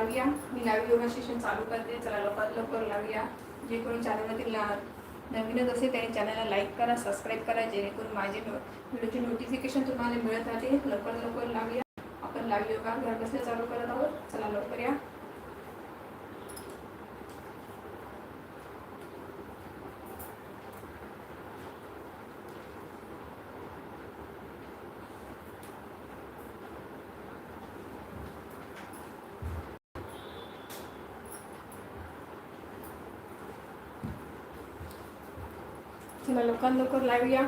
लावूया. मी live yoga session चालू करते. चला लवकरात लवकर लावूया. जे कोणी चॅनलवरती ला नवीनच असेल त्यांनी चॅनलला लाईक करा सबस्क्राईब करा. जेणेकरून माझे नो व्हिडिओचे नोटिफिकेशन तुम्हाला मिळत राहते लवकर लवकर लावूया. आपण लाईव्ह योगा घर बसल्या चालू करत आहोत. चला लवकर या. चला लवकर लवकर लावूया.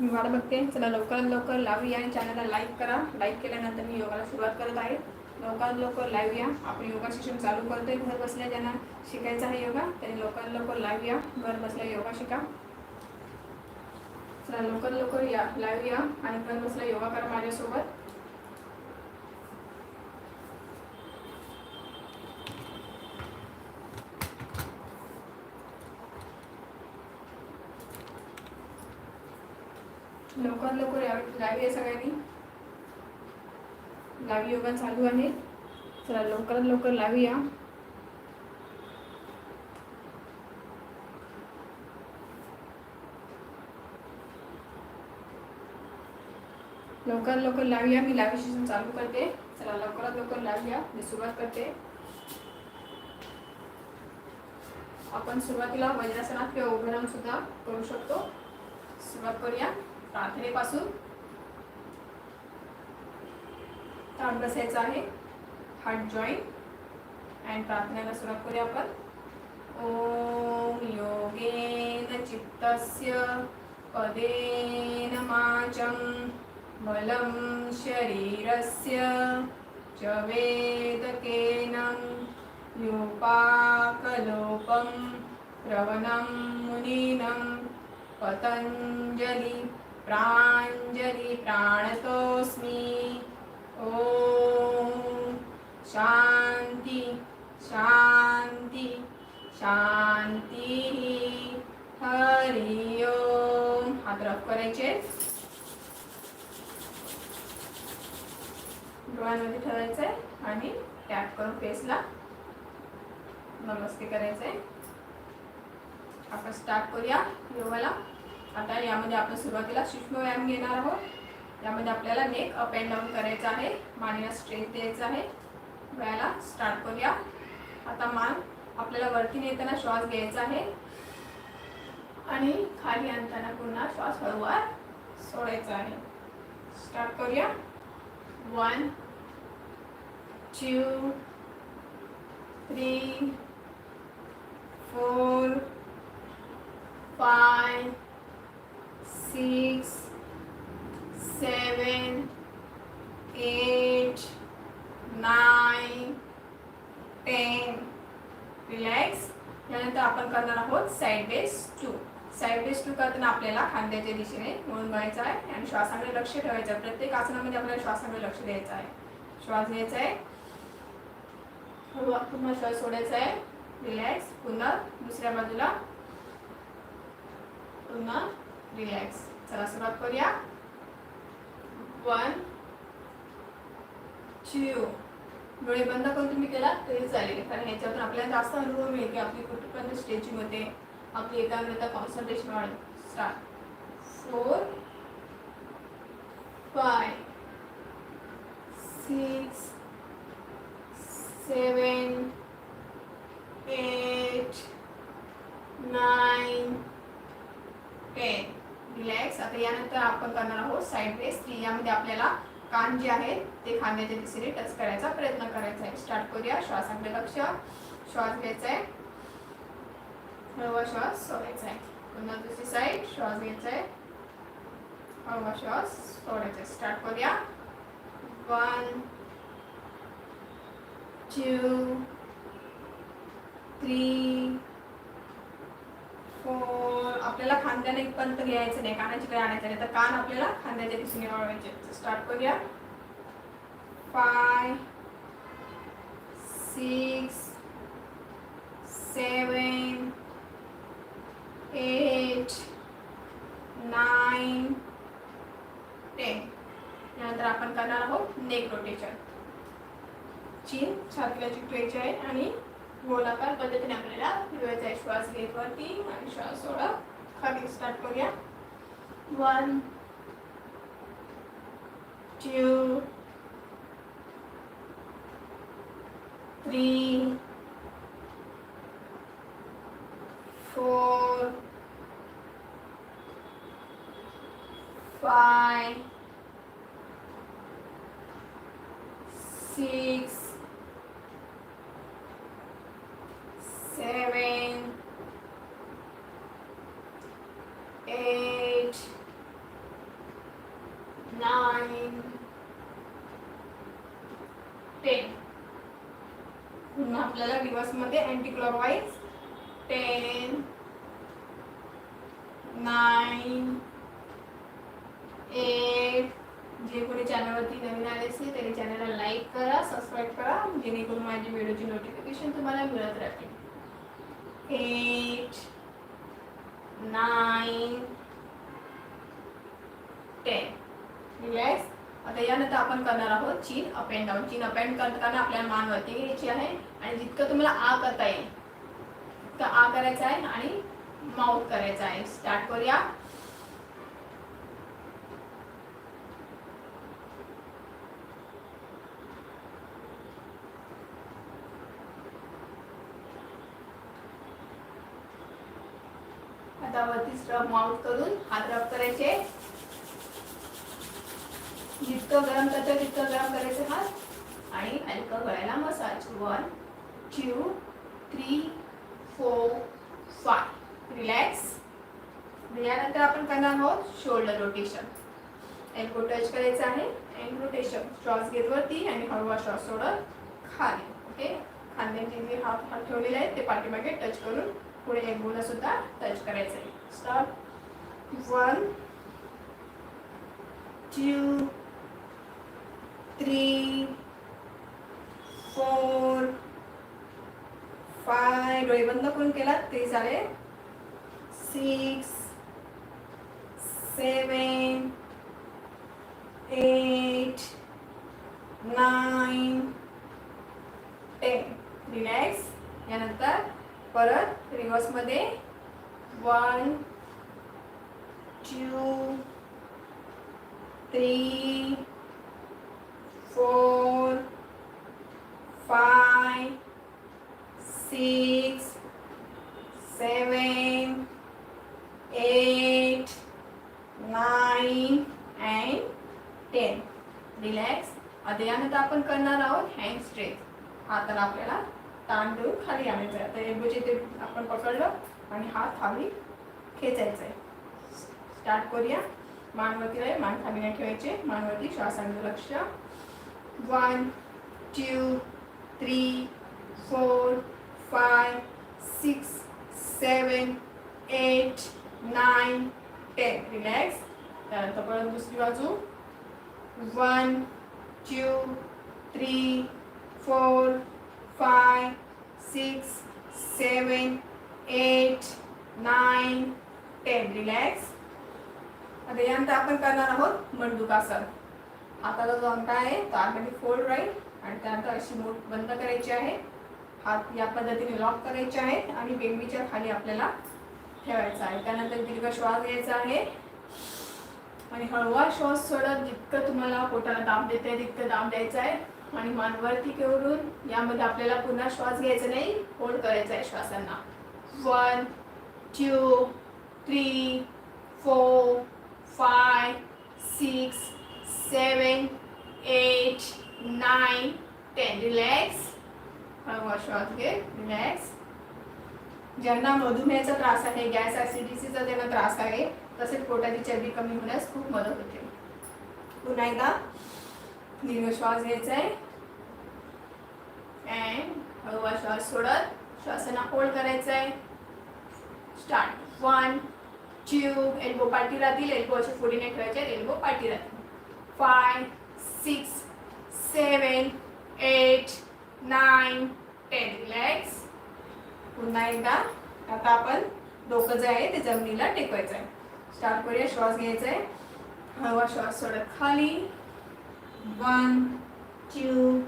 मी वाट बघते. चला लवकर लवकर लावूया आणि चॅनलला लाईक करा. लाईक केल्यानंतर मी योगाला सुरुवात करत आहे. लवकर लवकर लावूया. आपण योगा सेशन चालू करतोय. घर बसल्या ज्यांना शिकायचं आहे योगा त्यांनी लवकर लवकर लावूया. घर बसल्या योगा शिका. चला लवकर लवकर या लावूया. आणि घर बसल्या योगा करा माझ्यासोबत. लवकर लवकर या- लावूया सगळ्यांनी. लावी योगा चालू आहे. चला लवकरात लवकर लावूया लवकर लवकर लावूया मी लावी शिक्षण चालू करते. चला लवकरात लवकर लावूया मी सुरुवात करते. आपण सुरुवातीला वज्रासनात किंवा उभं राहून सुद्धा करू शकतो. सुरुवात करूया. प्रार्थनेपासून ताण बसायचं आहे. हार्ट जॉईंट अँड प्रार्थनेला सुरुवात करूया आपण. ओम योगेन चित्तस्य पदेन माचं बलं शरीरस्य च वेदकेन. योपाकलोपं प्रवणं मुनीनं. पतञ्जलि प्राञ्जलि प्राणतोऽस्मि। ॐ शान्ति शान्ति शान्तिः। हरि ओम। हात रफ करायचे. डोळ्यांमध्ये ठेवायचंय आणि टॅप करून फेसला नमस्ते करायचंय. आपण स्टार्ट करूया. योगाला. आता यामध्ये आपण सुरुवातीला सूक्ष्म व्यायाम घेणार आहोत. यामध्ये आपल्याला नेक अप अँड डाऊन करायचं आहे. मानेला स्ट्रेंथ द्यायचं आहे. व्यायाला स्टार्ट करूया. आता मान आपल्याला वरती नेताना श्वास घ्यायचा आहे. आणि खाली आणताना पुन्हा श्वास हळूवार सोडायचा आहे. स्टार्ट करूया. One two three four five, six seven eight nine ten. Relax यानंतर आपण करणार आहोत side bends two side bends two करताना आपल्याला खांद्याच्या दिशेने म्हणून व्हायचं आहे आणि श्वासाकडे लक्ष ठेवायचं आहे. प्रत्येक आसनामध्ये आपल्याला श्वासाकडे लक्ष द्यायचं आहे. श्वास घ्यायचा आहे. पुन्हा श्वास सोडायचा आहे. रिलॅक्स पुन्हा दुसऱ्या बाजूला. पुन्हा रिलॅक्स चला सुरुवात करूया. वन चिओ डोळे बंद करून तुम्ही केला तरी चालेल. कारण ह्याच्यातून आपल्याला जास्त अनुभव मिळेल की आपली कुठपर्यंत स्ट्रेचिंग होते आपली एकाग्रता कॉन्सन्ट्रेशन वाढेल start four five six seven eight nine ten relax आता यानंतर आपण करणार आहोत साईड बेस थ्री यामध्ये आपल्याला कान जे आहे ते खांद्याच्या दिशेने टच करायचा प्रयत्न करायचा आहे. स्टार्ट करूया. श्वासाकडे लक्ष. श्वास घ्यायचा आहे. हळवा श्वास सोडायचा आहे. पुन्हा दुसरी साईड श्वास घ्यायचा आहे. हळवा श्वास सोडायचा आहे. स्टार्ट करूया. वन टू थ्री आपल्याला खांद्याने इथपर्यंत घ्यायचं नाही कानाची आणायचं नाही. तर कान आपल्याला खांद्याच्या दिशेने वळवायचे. स्टार्ट करूया. Five six seven eight nine ten यानंतर आपण करणार आहोत नेक रोटेशन चीन छातीला चिकटवायची आहे आणि गोलाकार पद्धतीने आपल्याला फिरवायचा आहे श्वास घेत वरती आणि श्वास सोडा. खाली स्टार्ट करूया. One two three four, five, six, seven, eight, nine, ten. पुन्हा मध्ये रिवर्समध्ये टेन नाईन एट जे कोणी चॅनलवरती नवीन आले असेल त्यांनी चॅनलला लाईक करा सबस्क्राईब करा जेणेकरून माझी व्हिडिओची नोटिफिकेशन तुम्हाला मिळत राहतील. Eight nine ten. रिलॅक्स आता यानंतर आपण करणार आहोत chin up and down. Chin up and करताना आपल्याला मान वरती घ्यायची आहे. आणि जितकं तुम्हाला आ करता येईल तितकं आ करायचं आहे आणि माउथ करायचं आहे. स्टार्ट करूया. आता वरती स्ट्रब माउथ करून हात रब करायचे. जितकं गरम करतं तितकं गरम करायचं हात. आणि हलकं गळ्याला massage one two, three four five. Relax यानंतर आपण करणार आहोत शोल्डर रोटेशन एल्बो टच करायचं आहे. अँड रोटेशन श्वास घेत वरती आणि हळूवा श्वास सोडत खाली. ओके खांद्यांचे जे हात हात ठेवलेले आहेत. ते पाठीमागे टच करून पुढे एल्बोला सुद्धा टच करायचं आहे. Start one two three four five डोळे बंद करून केलात? ते झाले six seven eight nine ten. Relax. यानंतर परत रिवर्समध्ये one two three four five six seven eight nine and ten relax आता यानंतर आपण करणार आहोत. हँड स्ट्रेच हाताला आपल्याला ताण देऊन खाली आणायचं आहे. आता एल्बोचे ते आपण पकडलं आणि हात खाली खेचायचा आहे. स्टार्ट करूया. मानवरती राहील मान खाली नाही ठेवायचे. मानवरती श्वासांचं लक्ष. One two three four five six seven eight nine ten relax त्यानंतर परत दुसरी बाजू one two three four five six seven eight nine ten relax आता यानंतर आपण करणार आहोत. मंडुकासन आता जो अंगठा आहे तो आतमध्ये फोल्ड राहील आणि त्यानंतर अशी मूठ बंद करायची आहे. हात या पद्धतीने लॉक करायचे आहेत आणि बेंबीच्या खाली आपल्याला ठेवायचा आहे. त्यानंतर दीर्घ श्वास घ्यायचा आहे. आणि हळवा श्वास सोडत जितकं तुम्हाला पोटाला दाब देते तितकं दाब द्यायचा आहे. आणि मानवरती वरती यामध्ये आपल्याला पुन्हा श्वास घ्यायचा नाही होल्ड करायचा आहे श्वासांना. One two three four five six seven eight nine ten relax हळवा श्वास घे रिलॅक्स ज्यांना मधुमेहाचा त्रास आहे गॅस ॲसिडिटीचा ज्यांना त्रास आहे तसेच पोटाची चरबी कमी होण्यास खूप मदत होते. पुन्हा एकदा दीर्घ श्वास घ्यायचा आहे अँड हळवा श्वास सोडत श्वासांना होल्ड करायचा आहे स्टार्ट वन टू एल्बो पाठी राहतील. एल्बो असे पुढे नाही ठेवायचे. एल्बो पाठी राहतील. Five six seven eight nine ten relax पुन्हा एकदा. आता आपण डोकं जे आहे ते जमिनीला टेकवायचं आहे स्टार्ट करूया. श्वास घ्यायचा आहे हवा श्वास सोडत खाली. One two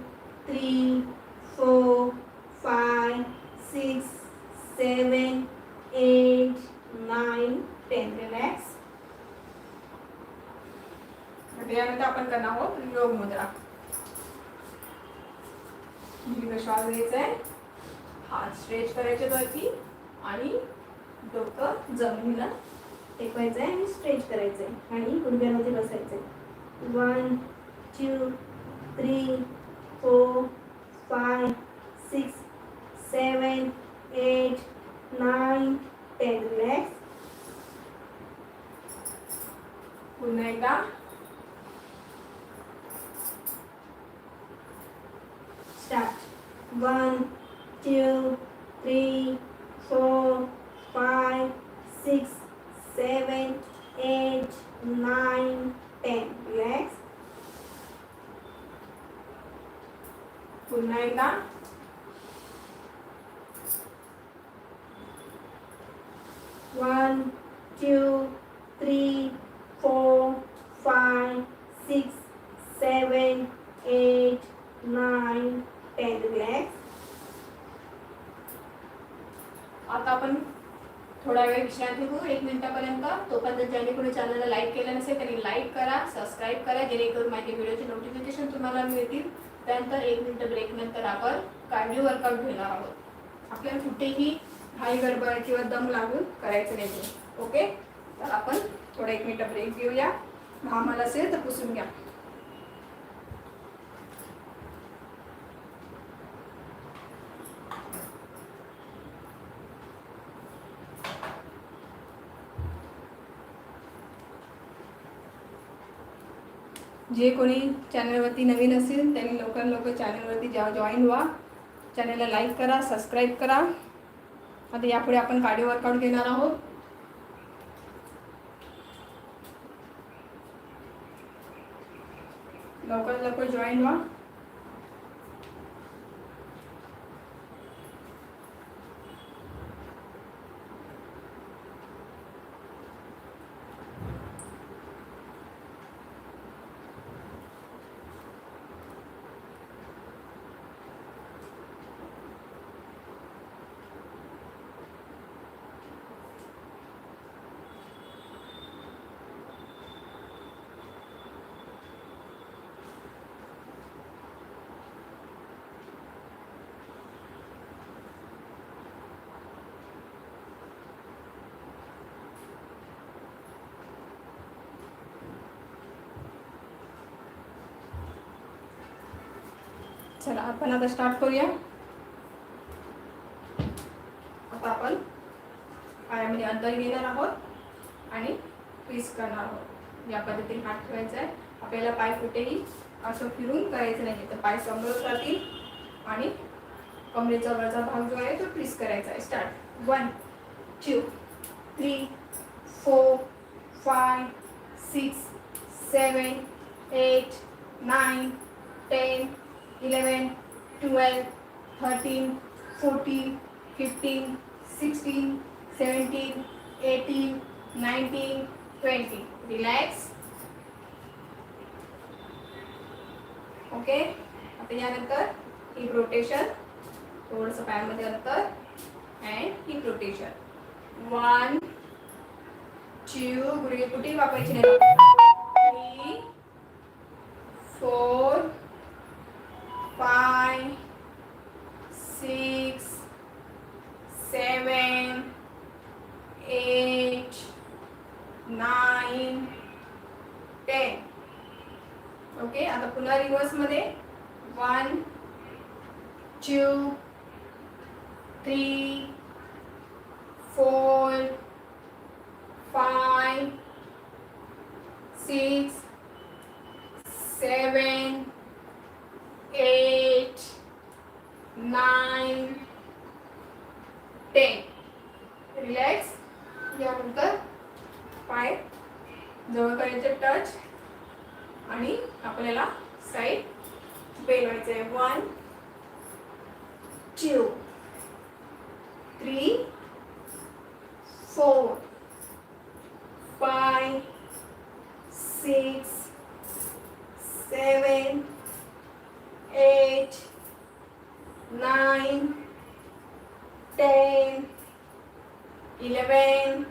three four five six seven eight nine ten relax यानंतर आपण करणार आहोत योग मुद्रा. दीर्घ श्वास घ्यायचा आहे. हात स्ट्रेच करायचे वरती आणि डोकं जमिनीला टेकवायचं आहे आणि स्ट्रेच करायचं आहे. आणि गुडघ्यामध्ये बसायचं आहे. One two three four five six seven eight nine ten relax पुन्हा एकदा. start one two three four five six seven eight nine ten relax पुन्हा एकदा one two three four five six seven eight nine ten आता आपण थोडा वेळ विश्रांती घेऊ. एक मिनिटापर्यंत. तोपर्यंत ज्यांनी कोणी चॅनलला लाईक केलं नसेल त्यांनी लाईक करा सबस्क्राईब करा जेणेकरून माझे व्हिडिओचे नोटिफिकेशन तुम्हाला मिळतील. त्यानंतर एक मिनिट ब्रेक नंतर आपण कार्डिओ वर्कआउट घेणार आहोत. आपल्याला कुठेही हाय गडबड किंवा दम लागून करायचं नाही ओके तर आपण थोडा एक मिनिट ब्रेक घेऊया. घामाला असेल तर पुसून घ्या. जे कोणी चॅनलवरती नवीन असेल त्यांनी लवकर लवकर चॅनलवरती जा जॉईन व्हा. चॅनलला लाईक करा सबस्क्राईब करा. आता यापुढे आपण कार्डिओ वर्कआउट घेणार आहोत. लवकर लवकर जॉईन व्हा. चला आपण आता स्टार्ट करूया. आता आपण पायामध्ये अंतर घेणार आहोत आणि पीस करणार आहोत. या पद्धतीने हात ठेवायचा आहे. आपल्याला पाय कुठेही असं फिरून करायचं नाही तर पाय समोर जातील आणि कमरेचा वरचा भाग जो आहे तो ट्विस्ट करायचा आहे. Start one two three four five six seven eight nine ten eleven twelve thirteen fourteen fifteen sixteen seventeen eighteen nineteen twenty. Relax okay आता यानंतर हिप रोटेशन थोडंसं पायामध्ये अंतर and hip rotation one two गुडघे कुठे वापरायची नाही three four five, six, seven, eight, nine, ten. Okay आता पुन्हा रिव्हर्समध्ये one two three four five six seven eight, nine, ten. Relax यानंतर पाय जवळ करायचे टच आणि आपल्याला साईड पेलवायचं आहे one two three four five six seven eight, nine, ten, eleven,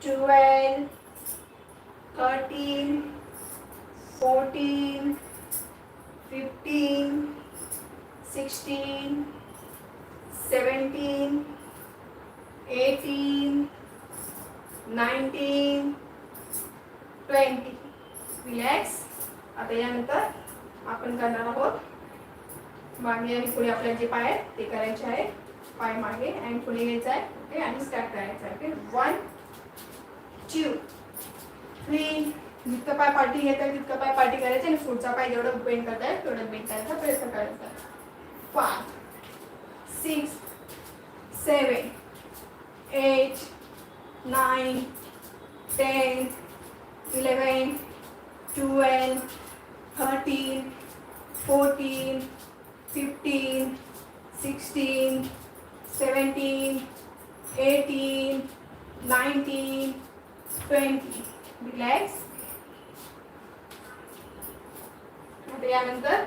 twelve, thirteen, fourteen, fifteen, sixteen, seventeen, eighteen, nineteen, twenty relax आता यानंतर आपण करणार आहोत मागे आणि पुढे आपले जे पाय आहेत ते करायचे आहे. पाय मागे आणि पुढे घ्यायचं आहे. ओके आणि स्टार्ट करायचं आहे. ओके वन टू थ्री जितकं पाय पाठी घेत आहे तितकं पाय पाठी करायचं आणि पुढचा पाय जेवढं बेंड करताय तेवढं बेंड करायचा प्रयत्न करायचा five six seven eight nine ten eleven twelve thirteen fourteen fifteen sixteen seventeen eighteen nineteen twenty relax आता यानंतर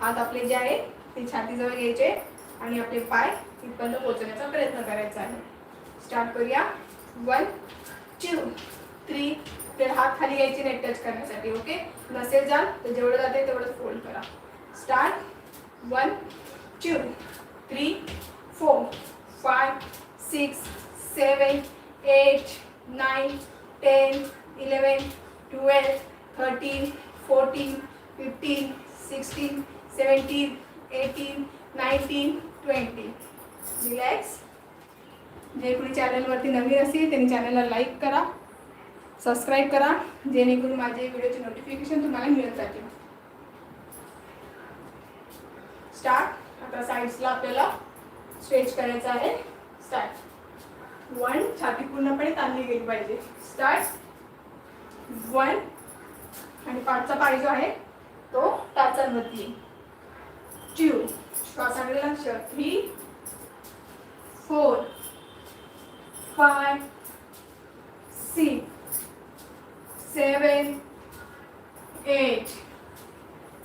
हात आपले जे आहे ते छातीजवळ घ्यायचे आणि आपले पाय तिथपर्यंत पोहोचण्याचा प्रयत्न करायचा आहे. स्टार्ट करूया. वन टू थ्री तर हात खाली घ्यायचे नेट टच करण्यासाठी ओके नसेल जाल तर जेवढं जाते तेवढंच फोल्ड करा. Start one two, three four five six seven eight nine ten eleven twelve thirteen fourteen fifteen sixteen seventeen, eighteen nineteen twenty relax जे कोणी चॅनलवरती नवीन असेल त्यांनी चॅनलला लाईक करा सबस्क्राईब करा जेणेकरून माझे व्हिडिओचे नोटिफिकेशन तुम्हाला मिळत जातील. स्टार्ट आता साईड्सला आपल्याला स्ट्रेच करायचं आहे. स्टार्ट वन छाती पूर्णपणे ताणली गेली पाहिजे. स्टार्ट वन आणि पाठचा पाय जो आहे तो टाचांवरती टू श्वासाकडे लक्ष. Three four five six seven eight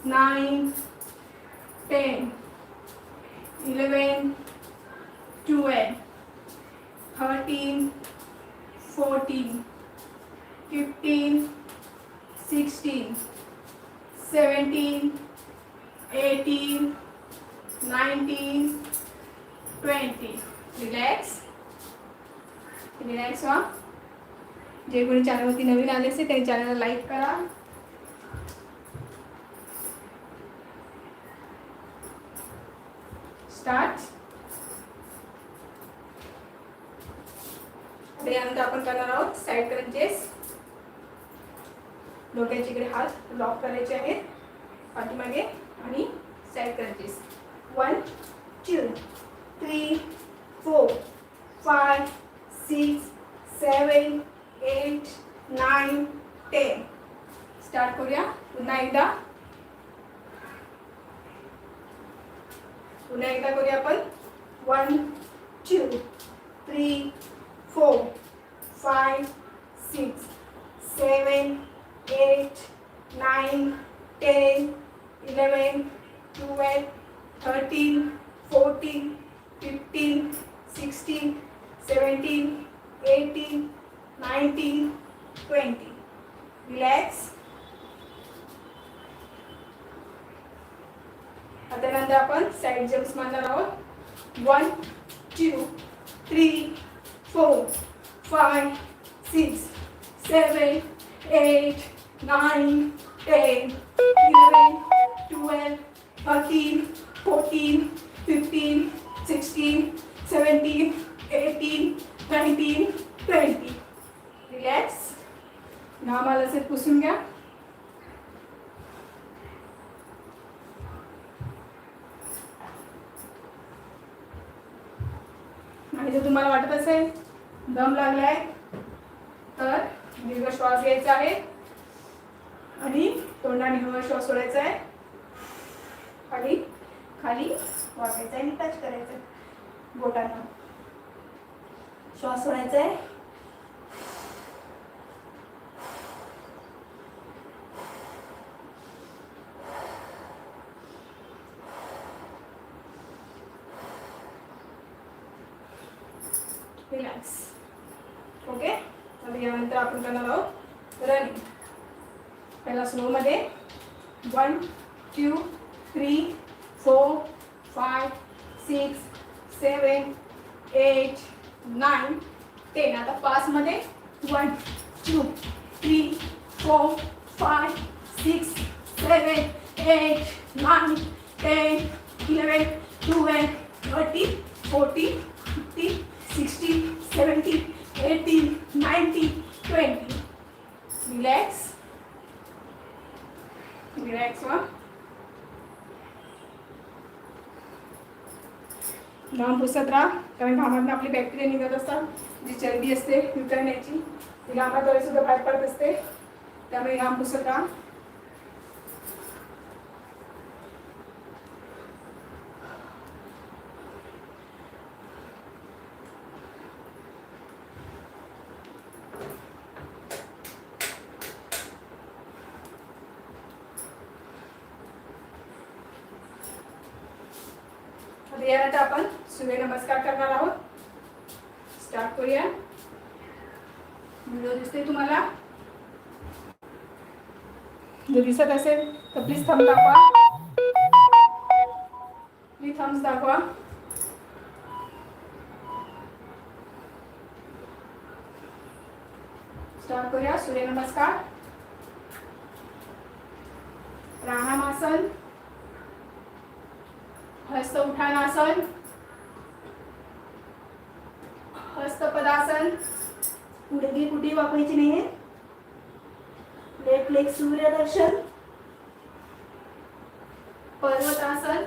nine ten eleven twelve thirteen fourteen fifteen sixteen seventeen eighteen nineteen twenty relax relax व्हा जे कोणी चॅनलवरती नवीन आले असेल त्यांनी चॅनलला लाईक करा. स्टार्ट त्यानंतर आपण करणार आहोत साईड क्रंचेस डोक्याच्या इकडे हात लॉक करायचे आहेत. पाठीमागे आणि side crunches one two three four five six seven eight nine ten start करूया. पुन्हा एकदा. पुन्हा एकदा करूया आपण. One two three four five relax घाम आला असेल पुसून घ्या. आणि जर तुम्हाला वाटत असेल दम लागलाय तर दीर्घ श्वास घ्यायचा आहे. आणि तोंडाने हवा श्वास सोडायचा आहे. खाली खाली वाकायचा आहे आणि टच करायचं बोटांना. श्वास सोडायचा आहे रिलॅक्स ओके तर यानंतर आपण करणार आहोत रनिंग पहिला स्लोमध्ये one two three four five six seven eight nine ten आता पाचमध्ये one two three four five six seven eight nine ten eleven twelve thirty forty fifty sixty seventy eighteen nineteen twenty relax relax लांब घाम पुसत राहा. कारण घामातून आपली bacteria निघत असतात. जी चरबी असते वितळण्याची ती घामाद्वारे सुद्धा बाहेर पडत असते. त्यामुळे घाम पुसत राहा आता यानंतर आपण सूर्यनमस्कार करणार आहोत स्टार्ट करूया व्हिडिओ दिसते तुम्हाला जर दिसत असेल तर प्लीज थंब दाखवा प्लीज थम्स दाखवा स्टार्ट करूया. सूर्यनमस्कार प्राणायामासन हस्त उठानासन. हस्तपदासन गुडघे कुठे वापरायचे नाहीये? लेफ्ट लेग सूर्यदर्शन पर्वतासन.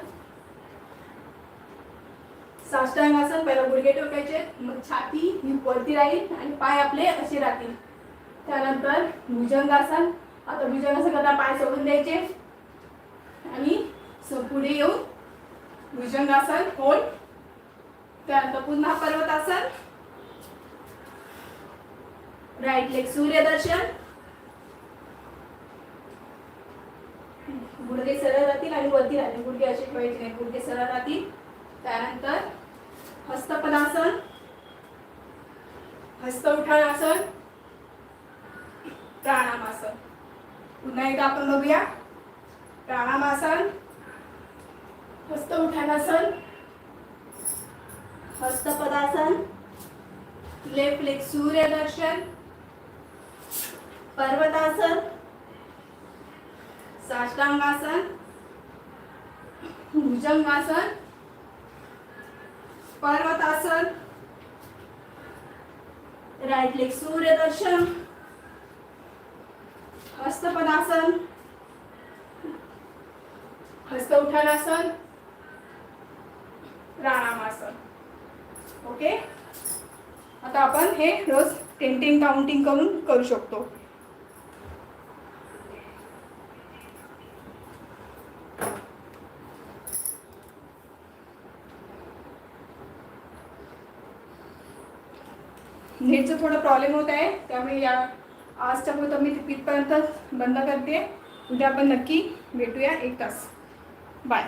साष्टांगासन. पहिला गुडघे टोकायचे मग छाती ही वरती राहील आणि पाय आपले असे राहतील. त्यानंतर भुजंगासन. आता भुजंगासन करता पाय सोडून द्यायचे. आणि पुढे येऊन भुजंगासन होल त्यानंतर पुन्हा पर्वतासन. राईट लेग सूर्यदर्शन. गुडघे सरळ राहतील आणि वरती राहतील. गुडघे असे ठेवायचे नाही गुडघे सरळ राहतील. त्यानंतर हस्तपदासन हस्त उठाणासन प्राणायामासन पुन्हा एकदा आपण बघूया. प्राणायामासन हस्त उठाणासन हस्तपदासन लेफ्ट लेग सूर्यदर्शन पर्वतासन साष्टांगासन भुजंगासन पर्वतासन राईट लेग सूर्यदर्शन हस्तपदासन हस्त उठानासन प्राणामासन ओके? आता आपण हे रोज टेन टेन काउंटिंग करून करू शकतो. नेटचं थोडं प्रॉब्लेम होत आहे त्यामुळे या आजच्या पुरतं मी तिथपर्यंत बंद करते. उद्या आपण नक्की भेटूया एक तास. बाय